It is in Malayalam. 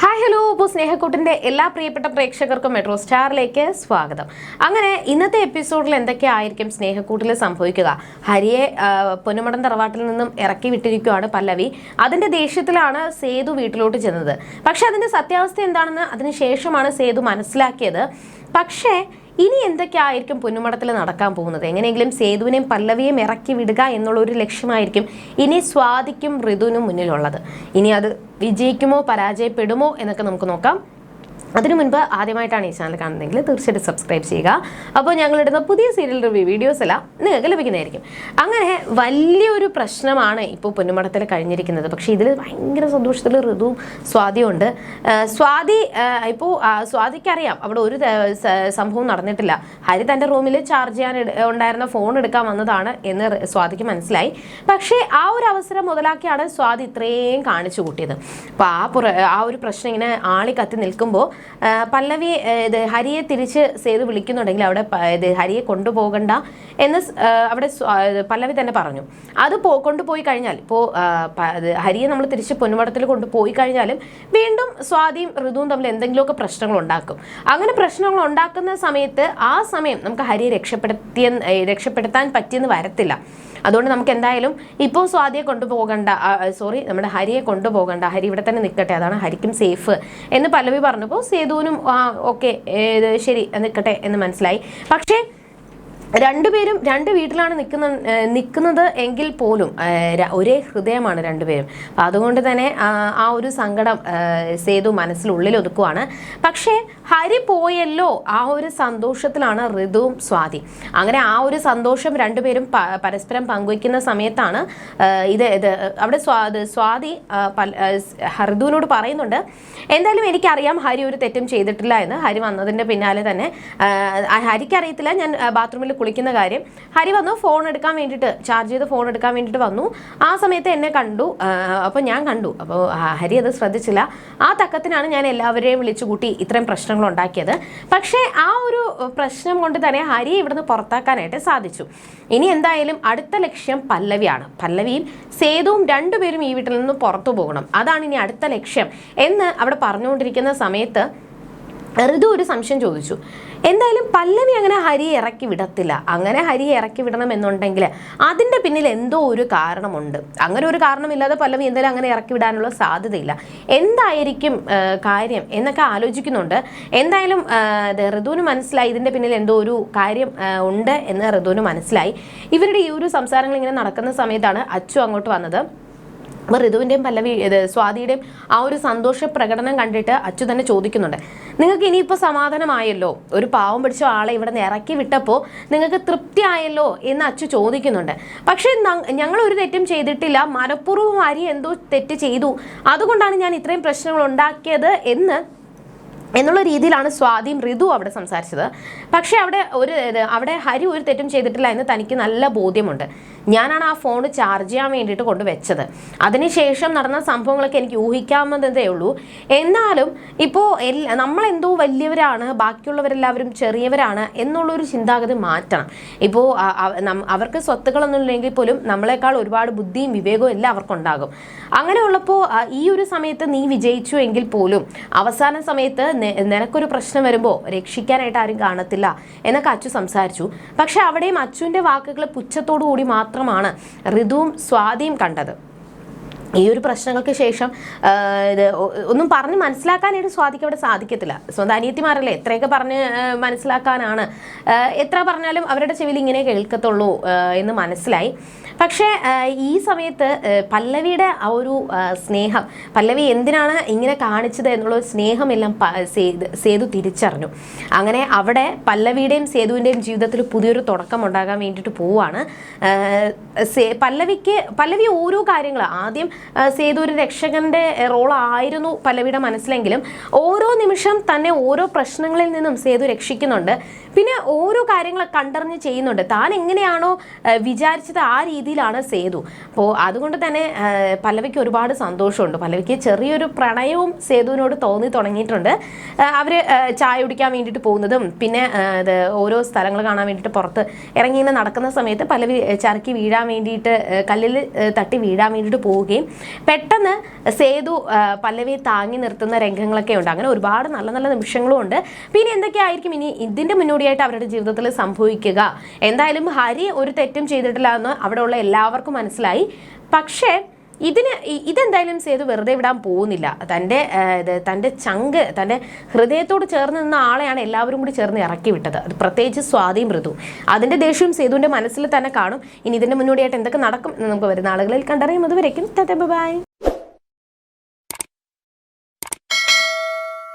ഹായ് ഹലോ ഇപ്പോൾ സ്നേഹക്കൂട്ടിന്റെ എല്ലാ പ്രിയപ്പെട്ട പ്രേക്ഷകർക്കും മെട്രോ സ്റ്റാറിലേക്ക് സ്വാഗതം. അങ്ങനെ ഇന്നത്തെ എപ്പിസോഡിൽ എന്തൊക്കെയായിരിക്കും സ്നേഹക്കൂട്ടിൽ സംഭവിക്കുക? ഹരിയെ പൊന്നുമടം തറവാട്ടിൽ നിന്നും ഇറക്കി വിട്ടിരിക്കുകയാണ് പല്ലവി. അതിന്റെ ദേഷ്യത്തിലാണ് സേതു വീട്ടിലോട്ട് ചെന്നത്. പക്ഷെ അതിന്റെ സത്യാവസ്ഥ എന്താണെന്ന് അതിനുശേഷമാണ് സേതു മനസ്സിലാക്കിയത്. പക്ഷേ ഇനി എന്തൊക്കെയായിരിക്കും പൊന്നുമടത്തിൽ നടക്കാൻ പോകുന്നത്? എങ്ങനെയെങ്കിലും സേതുവിനെയും പല്ലവിയെയും ഇറക്കി വിടുക എന്നുള്ള ഒരു ലക്ഷ്യമായിരിക്കും ഇനി സ്വാതിക്കും ഋതുവിനും മുന്നിലുള്ളത്. ഇനി അത് വിജയിക്കുമോ പരാജയപ്പെടുമോ എന്നൊക്കെ നമുക്ക് നോക്കാം. അതിനു മുൻപ് ആദ്യമായിട്ടാണ് ഈ ചാനൽ കാണുന്നതെങ്കിൽ തീർച്ചയായിട്ടും സബ്സ്ക്രൈബ് ചെയ്യുക. അപ്പോൾ ഞങ്ങളിടുന്ന പുതിയ സീരിയൽ റിവ്യൂ വീഡിയോസ് എല്ലാം നിങ്ങൾക്ക് ലഭിക്കുന്നതായിരിക്കും. അങ്ങനെ വലിയൊരു പ്രശ്നമാണ് ഇപ്പോൾ പൊന്നുമടത്തിൽ കഴിഞ്ഞിരിക്കുന്നത്. പക്ഷേ ഇതിൽ ഭയങ്കര സന്തോഷത്തിൽ ഋതുവും സ്വാതിയും ഉണ്ട്. സ്വാതി ഇപ്പോൾ സ്വാതിക്കറിയാം. അവിടെ ഒരു സംഭവം നടന്നിട്ടില്ല. ഹരി തന്റെ റൂമിൽ ചാർജ് ചെയ്യാൻ ഉണ്ടായിരുന്ന ഫോൺ എടുക്കാൻ വന്നതാണ് എന്ന് സ്വാതിക്ക് മനസ്സിലായി. പക്ഷേ ആ ഒരു അവസരം മുതലാക്കിയാണ് സ്വാതി ഇത്രയും കാണിച്ചു കൂട്ടിയത്. അപ്പോൾ ആ ആ ഒരു പ്രശ്നം ഇങ്ങനെ ആളി കത്തി നിൽക്കുമ്പോൾ പല്ലവി ഇത് ഹരിയെ തിരിച്ച് സേതു വിളിക്കുന്നുണ്ടെങ്കിൽ അവിടെ ഇത് ഹരിയെ കൊണ്ടുപോകണ്ട എന്ന് അവിടെ പല്ലവി തന്നെ പറഞ്ഞു. അത് പോ കൊണ്ടുപോയി കഴിഞ്ഞാൽ ഇപ്പോൾ ഹരിയെ നമ്മൾ തിരിച്ച് പൊന്നുമടത്തിൽ കൊണ്ടുപോയി കഴിഞ്ഞാലും വീണ്ടും സ്വാതിയും ഋതുവും തമ്മിൽ എന്തെങ്കിലുമൊക്കെ പ്രശ്നങ്ങൾ ഉണ്ടാക്കും. അങ്ങനെ പ്രശ്നങ്ങൾ ഉണ്ടാക്കുന്ന സമയത്ത് ആ സമയം നമുക്ക് ഹരിയെ രക്ഷപ്പെടുത്തിയ രക്ഷപ്പെടുത്താൻ പറ്റിയെന്ന് വരത്തില്ല. അതുകൊണ്ട് നമുക്ക് എന്തായാലും ഇപ്പോൾ സ്വാതിയെ കൊണ്ടുപോകണ്ട സോറി നമ്മുടെ ഹരിയെ കൊണ്ടുപോകണ്ട ഹരി ഇവിടെ തന്നെ നിൽക്കട്ടെ അതാണ് ഹരിക്കും സേഫ് എന്ന് പല്ലവി പറഞ്ഞപ്പോൾ സേതുവിനും ഓക്കെ ശരി നിൽക്കട്ടെ എന്ന് മനസ്സിലായി. പക്ഷേ രണ്ടുപേരും രണ്ട് വീട്ടിലാണ് നിൽക്കുന്ന നിൽക്കുന്നത് എങ്കിൽ പോലും ഒരേ ഹൃദയമാണ് രണ്ടുപേരും. അതുകൊണ്ട് തന്നെ ആ ഒരു സങ്കടം സേതു മനസ്സിലുള്ളിൽ ഒതുക്കുവാണ് പക്ഷേ ഹരി പോയല്ലോ ആ ഒരു സന്തോഷത്തിലാണ് ഋതുവും സ്വാതി. അങ്ങനെ ആ ഒരു സന്തോഷം രണ്ടുപേരും പരസ്പരം പങ്കുവയ്ക്കുന്ന സമയത്താണ് ഇത് ഇത് അവിടെ സ്വാതി ഋതുവിനോട് പറയുന്നുണ്ട് എന്തായാലും എനിക്കറിയാം ഹരി ഒരു തെറ്റും ചെയ്തിട്ടില്ല എന്ന്. ഹരി വന്നതിന്റെ പിന്നാലെ തന്നെ ഹരിക്കറിയത്തില്ല. ഞാൻ ബാത്റൂമിൽ കുളിക്കുന്ന കാര്യം. ഹരി വന്നു ഫോൺ എടുക്കാൻ വേണ്ടിയിട്ട് ചാർജ് ചെയ്ത് ഫോൺ എടുക്കാൻ വേണ്ടിയിട്ട് വന്നു. ആ സമയത്ത് എന്നെ കണ്ടു. അപ്പോൾ ഞാൻ കണ്ടു. അപ്പോൾ ഹരി അത് ശ്രദ്ധിച്ചില്ല. ആ തക്കത്തിനാണ് ഞാൻ എല്ലാവരെയും വിളിച്ചു കൂട്ടി ഇത്രയും പ്രശ്നങ്ങൾ ഉണ്ടാക്കിയത്. പക്ഷേ ആ ഒരു പ്രശ്നം കൊണ്ട് തന്നെ ഹരി ഇവിടുന്ന് പുറത്താക്കാനായിട്ട് സാധിച്ചു. ഇനി എന്തായാലും അടുത്ത ലക്ഷ്യം പല്ലവിയാണ്. പല്ലവിയും സേതുവും രണ്ടുപേരും ഈ വീട്ടിൽ നിന്ന് പുറത്തു പോകണം. അതാണ് ഇനി അടുത്ത ലക്ഷ്യം. എന്ന് അവിടെ പറഞ്ഞുകൊണ്ടിരിക്കുന്ന സമയത്ത് ഋതു ഒരു സംശയം ചോദിച്ചു. എന്തായാലും പല്ലവി അങ്ങനെ ഹരി ഇറക്കി വിടത്തില്ല. അങ്ങനെ ഹരി ഇറക്കി വിടണം എന്നുണ്ടെങ്കിൽ അതിന്റെ പിന്നിൽ എന്തോ ഒരു കാരണമുണ്ട്. അങ്ങനെ ഒരു കാരണമില്ലാതെ പല്ലവി എന്തായാലും അങ്ങനെ ഇറക്കി വിടാനുള്ള സാധ്യതയില്ല. എന്തായിരിക്കും കാര്യം എന്നൊക്കെ ആലോചിക്കുന്നുണ്ട്. എന്തായാലും ഋതുവിന് മനസ്സിലായി. ഇതിന്റെ പിന്നിൽ എന്തോ ഒരു കാര്യം ഉണ്ട് എന്ന് ഋതുവിന് മനസ്സിലായി. ഇവരുടെ ഈ ഒരു സംസാരങ്ങൾ ഇങ്ങനെ നടക്കുന്ന സമയത്താണ് അച്ചു അങ്ങോട്ട് വന്നത്. അപ്പോൾ ഋതുവിന്റെയും പല്ലവി സ്വാതിയുടെയും ആ ഒരു സന്തോഷ പ്രകടനം കണ്ടിട്ട് അച്ചു തന്നെ ചോദിക്കുന്നുണ്ട്. നിങ്ങൾക്ക് ഇനിയിപ്പോൾ സമാധാനമായല്ലോ? ഒരു പാവം പിടിച്ച ആളെ ഇവിടെ നിന്ന് ഇറക്കി വിട്ടപ്പോൾ നിങ്ങൾക്ക് തൃപ്തിയായല്ലോ? എന്ന് അച്ചു ചോദിക്കുന്നുണ്ട്. പക്ഷേ ഞങ്ങൾ ഒരു തെറ്റും ചെയ്തിട്ടില്ല. മനഃപൂർവം അരി എന്തോ തെറ്റ് ചെയ്തു. അതുകൊണ്ടാണ് ഞാൻ ഇത്രയും പ്രശ്നങ്ങൾ ഉണ്ടാക്കിയത് എന്ന് എന്നുള്ള രീതിയിലാണ് സ്വാതിയും ഋതു അവിടെ സംസാരിച്ചത്. പക്ഷേ അവിടെ ഒരു അവിടെ ഹരി ഒരു തെറ്റും ചെയ്തിട്ടില്ല എന്ന് തനിക്ക് നല്ല ബോധ്യമുണ്ട്. ഞാനാണ് ആ ഫോൺ ചാർജ് ചെയ്യാൻ വേണ്ടിയിട്ട് കൊണ്ടുവച്ചത്. അതിനുശേഷം നടന്ന സംഭവങ്ങളൊക്കെ എനിക്ക് ഊഹിക്കാവുന്നതേ ഉള്ളൂ. എന്നാലും ഇപ്പോൾ നമ്മളെന്തോ വലിയവരാണ് ബാക്കിയുള്ളവരെല്ലാവരും ചെറിയവരാണ് എന്നുള്ളൊരു ചിന്താഗതി മാറ്റണം. ഇപ്പോൾ അവർക്ക് സ്വത്തുക്കളൊന്നും ഇല്ലെങ്കിൽ പോലും നമ്മളെക്കാൾ ഒരുപാട് ബുദ്ധിയും വിവേകവും എല്ലാം അവർക്കുണ്ടാകും. അങ്ങനെയുള്ളപ്പോൾ ഈ ഒരു സമയത്ത് നീ വിജയിച്ചു എങ്കിൽ പോലും അവസാന സമയത്ത് നിനക്കൊരു പ്രശ്നം വരുമ്പോൾ രക്ഷിക്കാനായിട്ട് ആരും കാണത്തില്ല എന്നൊക്കെ അച്ചു സംസാരിച്ചു. പക്ഷെ അവിടെയും അച്ചുവിന്റെ വാക്കുകൾ പുച്ഛത്തോടു കൂടി മാത്രമാണ് ഋതുവും സ്വാതിയും കണ്ടത്. ഈ ഒരു പ്രശ്നങ്ങൾക്ക് ശേഷം ഇത് ഒന്നും പറഞ്ഞ് മനസ്സിലാക്കാനായിട്ട് സ്വാതിക്ക് അവിടെ സാധിക്കത്തില്ല. സ്വന്തം അനിയത്തിമാരല്ലേ? എത്രയൊക്കെ പറഞ്ഞ് മനസ്സിലാക്കാനാണ്. എത്ര പറഞ്ഞാലും അവരുടെ ചെവിയിൽ ഇങ്ങനെ കേൾക്കത്തുള്ളൂ എന്ന് മനസ്സിലായി. പക്ഷേ ഈ സമയത്ത് പല്ലവിയുടെ ആ ഒരു സ്നേഹം പല്ലവി എന്തിനാണ് ഇങ്ങനെ കാണിച്ചത് എന്നുള്ള ഒരു സ്നേഹമെല്ലാം സേതു- തിരിച്ചറിഞ്ഞു. അങ്ങനെ അവിടെ പല്ലവിയുടെയും സേതുവിന്റെയും ജീവിതത്തിൽ പുതിയൊരു തുടക്കം ഉണ്ടാകാൻ വേണ്ടിയിട്ട് പോവാണ് പല്ലവിക്ക് പല്ലവി ഓരോ കാര്യങ്ങൾ ആദ്യം സേതു ഒരു രക്ഷകന്റെ റോൾ ആയിരുന്നു പലവിടെ മനസ്സിലെങ്കിലും ഓരോ നിമിഷം തന്നെ ഓരോ പ്രശ്നങ്ങളിൽ നിന്നും സേതു രക്ഷിക്കുന്നുണ്ട്. പിന്നെ ഓരോ കാര്യങ്ങൾ കണ്ടറിഞ്ഞ് ചെയ്യുന്നുണ്ട്. താൻ എങ്ങനെയാണോ വിചാരിച്ചത് ആ രീതിയിലാണ് സേതു. അപ്പോൾ അതുകൊണ്ട് തന്നെ പലവയ്ക്ക് ഒരുപാട് സന്തോഷമുണ്ട്. പല്ലവിക്ക് ചെറിയൊരു പ്രണയവും സേതുവിനോട് തോന്നി തുടങ്ങിയിട്ടുണ്ട്. അവർ ചായ കുടിക്കാൻ വേണ്ടിയിട്ട് പോകുന്നതും പിന്നെ ഓരോ സ്ഥലങ്ങൾ കാണാൻ വേണ്ടിയിട്ട് പുറത്ത് ഇറങ്ങി നടക്കുന്ന സമയത്ത് പലവി ആ, ചറുക്കി വീഴാൻ വേണ്ടിയിട്ട് കല്ലിൽ തട്ടി വീഴാൻ വേണ്ടിയിട്ട് പോവുകയും പെട്ടെന്ന് സേതു പല്ലവി പല്ലവിയെ താങ്ങി നിർത്തുന്ന രംഗങ്ങളൊക്കെ ഉണ്ട്. അങ്ങനെ ഒരുപാട് നല്ല നല്ല നിമിഷങ്ങളും ഉണ്ട്. പിന്നെ എന്തൊക്കെയായിരിക്കും? ഇനി ഇതിന്റെ മുന്നോടിയായിട്ട് അവരുടെ ജീവിതത്തിൽ സംഭവിക്കുക. എന്തായാലും ഹരി ഒരു തെറ്റും ചെയ്തിട്ടില്ല എന്ന് അവിടെയുള്ള എല്ലാവർക്കും മനസ്സിലായി. പക്ഷേ ഇതിന് ഇതെന്തായാലും സേതു വെറുതെ വിടാൻ പോകുന്നില്ല. തന്റെ തന്റെ ചങ്ക് തന്റെ ഹൃദയത്തോട് ചേർന്ന് നിന്ന ആളെയാണ് എല്ലാവരും കൂടി ചേർന്ന് ഇറക്കി വിട്ടത്. അത് പ്രത്യേകിച്ച് സ്വാതി മൃദു. അതിന്റെ ദേഷ്യവും സേതുവിന്റെ മനസ്സിൽ തന്നെ കാണും. ഇനി ഇതിന്റെ മുന്നോടിയായിട്ട് എന്തൊക്കെ നടക്കും നമുക്ക് വരുന്ന ആളുകളിൽ കണ്ടറിയും. അതുവരേക്കും ബൈ.